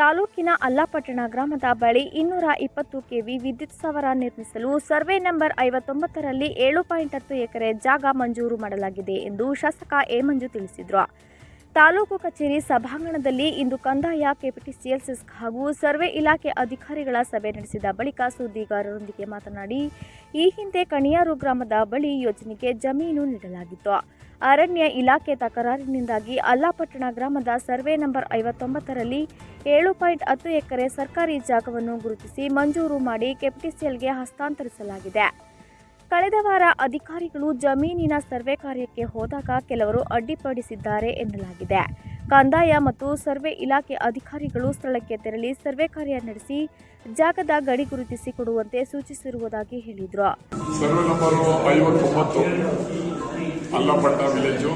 ತಾಲೂಕಿನ ಅಲ್ಲಾಪಟ್ಟಣ ಗ್ರಾಮದ ಬಳಿ ಇನ್ನೂರ ಇಪ್ಪತ್ತು ಕೆವಿ ವಿದ್ಯುತ್ ಸ್ಥಾವರ ನಿರ್ಮಿಸಲು ಸರ್ವೆ ನಂಬರ್ ಐವತ್ತೊಂಬತ್ತರಲ್ಲಿ ಏಳು ಪಾಯಿಂಟ್ ಹತ್ತು ಎಕರೆ ಜಾಗ ಮಂಜೂರು ಮಾಡಲಾಗಿದೆ ಎಂದು ಶಾಸಕ ಎ ಮಂಜು ತಿಳಿಸಿದರು. ತಾಲೂಕು ಕಚೇರಿ ಸಭಾಂಗಣದಲ್ಲಿ ಇಂದು ಕಂದಾಯ ಕೆಪಿಟಿಸಿಎಲ್ ಸಿಸ್ಕ್ ಹಾಗೂ ಸರ್ವೆ ಇಲಾಖೆ ಅಧಿಕಾರಿಗಳ ಸಭೆ ನಡೆಸಿದ ಬಳಿಕ ಸುದ್ದಿಗಾರರೊಂದಿಗೆ ಮಾತನಾಡಿ, ಈ ಹಿಂದೆ ಕಣಿಯಾರು ಗ್ರಾಮದ ಬಳಿ ಯೋಜನೆಗೆ ಜಮೀನು ನೀಡಲಾಗಿತ್ತು. ಅರಣ್ಯ ಇಲಾಖೆ ತಕರಾರಿನಿಂದಾಗಿ ಅಲ್ಲಾಪಟ್ಟಣ ಗ್ರಾಮದ ಸರ್ವೆ ನಂಬರ್ ಐವತ್ತೊಂಬತ್ತರಲ್ಲಿ ಏಳು ಪಾಯಿಂಟ್ ಹತ್ತು ಎಕರೆ ಸರ್ಕಾರಿ ಜಾಗವನ್ನು ಗುರುತಿಸಿ ಮಂಜೂರು ಮಾಡಿ ಕೆಪಿಟಿಸಿಎಲ್ಗೆ ಹಸ್ತಾಂತರಿಸಲಾಗಿದೆ. ಕಳೆದ ವಾರ ಅಧಿಕಾರಿಗಳು ಜಮೀನಿನ ಸರ್ವೆ ಕಾರ್ಯಕ್ಕೆ ಹೋದಾಗ ಕೆಲವರು ಅಡ್ಡಿಪಡಿಸಿದ್ದಾರೆ ಎನ್ನಲಾಗಿದೆ. ಕಂದಾಯ ಮತ್ತು ಸರ್ವೆ ಇಲಾಖೆ ಅಧಿಕಾರಿಗಳು ಸ್ಥಳಕ್ಕೆ ತೆರಳಿ ಸರ್ವೆ ಕಾರ್ಯ ನಡೆಸಿ ಜಾಗದ ಗಡಿ ಗುರುತಿಸಿ ಕೊಡುವಂತೆ ಸೂಚಿಸಿರುವುದಾಗಿ ಹೇಳಿದರು. ಸರ್ವೆ ನಂಬರು ಐವತ್ತೊಂಬತ್ತು, ಅಲ್ಲಪಟ್ಟ ವಿಲೇಜು.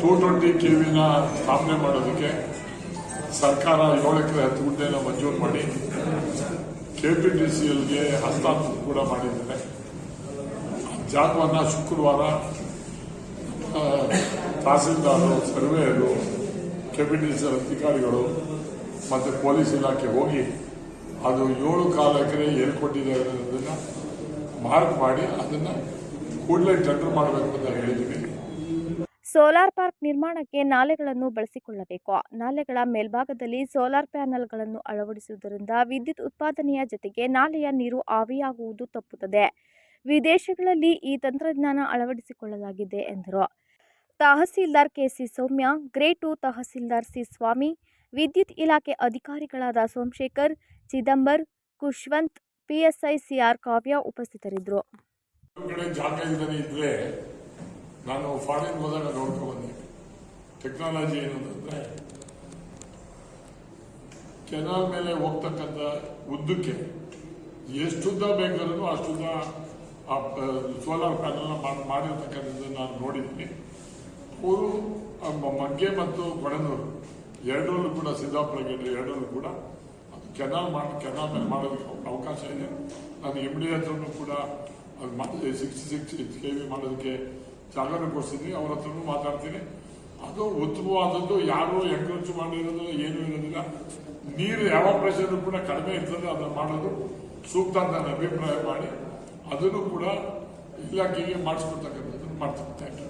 ಟೂ ಕೆವಿನ ಸ್ಥಾಪನೆ ಮಾಡೋದಕ್ಕೆ ಸರ್ಕಾರ ಏಳು ಎಕರೆ ಹತ್ತು ಗುಂಟೆನ ಮಂಜೂರು ಮಾಡಿ. ಎಲ್ಗೆ ಹಸ್ತಾಂತರ ಕೂಡ ಮಾಡಿದ್ದಾರೆ. ಜಾಗವನ್ನ ಶುಕ್ರವಾರ ತಹಸೀಲ್ದಾರರು ಸರ್ವೇಯರು ಕೆಪಿಟಿಸಿಎಲ್ ಅಧಿಕಾರಿಗಳು ಮತ್ತು ಪೊಲೀಸ್ ಇಲಾಖೆ ಹೋಗಿ ಅದು ಏಳು ಕಾಲು ಎಕರೆ ಏನು ಕೊಟ್ಟಿದ್ದಾರೆ ಅನ್ನೋದನ್ನ ಮಾರ್ಕ್ ಮಾಡಿ ಅದನ್ನ ಕೂಡಲೇ ಟೆಂಡರ್ ಮಾಡಬೇಕು ಅಂತ ಹೇಳಿದ್ದೀವಿ ಸೋಲಾರ್ ಪಾರ್ಕ್ ನಿರ್ಮಾಣಕ್ಕೆ ನಾಲೆಗಳನ್ನು ಬಳಸಿಕೊಳ್ಳಬೇಕು. ನಾಲೆಗಳ ಮೇಲ್ಭಾಗದಲ್ಲಿ ಸೋಲಾರ್ ಪ್ಯಾನಲ್ಗಳನ್ನು ಅಳವಡಿಸುವುದರಿಂದ ವಿದ್ಯುತ್ ಉತ್ಪಾದನೆಯ ಜೊತೆಗೆ ನಾಲೆಯ ನೀರು ಆವಿಯಾಗುವುದು ತಪ್ಪುತ್ತದೆ. ವಿದೇಶಗಳಲ್ಲಿ ಈ ತಂತ್ರಜ್ಞಾನ ಅಳವಡಿಸಿಕೊಳ್ಳಲಾಗಿದೆ ಎಂದರು. Tahsildar KC Soumya, grade tahsildar C Swamy, ವಿದ್ಯುತ್ ಇಲಾಖೆ ಅಧಿಕಾರಿಗಳಾದ ಸೋಮಶೇಖರ್, ಚಿದಂಬರ್, ಕುಶ್ವಂತ್ ಪಿಎಸ್ಐ ಸಿಆರ್ ಕಾವ್ಯ ಉಪಸ್ಥಿತರಿದ್ದರು. ನಾನು ಫಾರಿನ್ ಹೋದಾಗ ನೋಡ್ಕೊ ಬಂದೆ ಟೆಕ್ನಾಲಜಿ ಏನು ಅಂತಂದ್ರೆ ಕೆನಾಲ್ ಮೇಲೆ ಹೋಗ್ತಕ್ಕಂಥ ಉದ್ದಕ್ಕೆ ಎಷ್ಟುದ್ದ ಬೇಕಾದ್ರೂ ಅಷ್ಟುದ್ದ ಸೋಲಾರ್ ಪ್ಯಾನಲ್ ಮಾಡಿರ್ತಕ್ಕಂಥದ್ದು ನಾನು ನೋಡಿದ್ದೀನಿ. ಅವರು ಮಗ್ಗೆ ಮತ್ತು ಕೊಡನೂರು, ಎರಡರಲ್ಲೂ ಕೂಡ ಸಿದ್ದಾಪುರ ಗೇಟ್ ಎರಡರಲ್ಲೂ ಕೂಡ ಅದು ಕೆನಾಲ್ ಮಾಡಿ, ಕೆನಾಲ್ ಮೇಲೆ ಮಾಡೋದಕ್ಕೆ ಅವಕಾಶ ಇದೆ. ನಾನು ಎಂ ಡಿ ಹತ್ರನೂ ಕೂಡ ಅದು ಸಿಕ್ಸ್ಟಿ ಸಿಕ್ಸ್ ಕೆ ವಿ ಮಾಡೋದಕ್ಕೆ ಜಾಗನೂ ಕೊಡಿಸಿದ್ವಿ ಅವ್ರ ಹತ್ರನೂ ಮಾತಾಡ್ತೀನಿ. ಅದು ಉತ್ತಮವಾದದ್ದು, ಯಾರು ಎಂಕರೇಜ್ ಮಾಡಿರೋದು, ಏನೂ ಇರೋದಿಲ್ಲ. ನೀರು ಯಾವ ಪ್ರೆಷರ್ ಕೂಡ ಕಡಿಮೆ ಇರ್ತದೆ ಅದನ್ನು ಮಾಡೋದು ಸೂಕ್ತ ಅಂತ ನಾನು ಅಭಿಪ್ರಾಯ ಮಾಡಿ, ಅದನ್ನು ಕೂಡ ಇಲಾಖೆಗೆ ಮಾಡಿಸ್ಕೊಡ್ತಕ್ಕಂಥದ್ದನ್ನು ಮಾಡ್ತೀನಿ. Thank you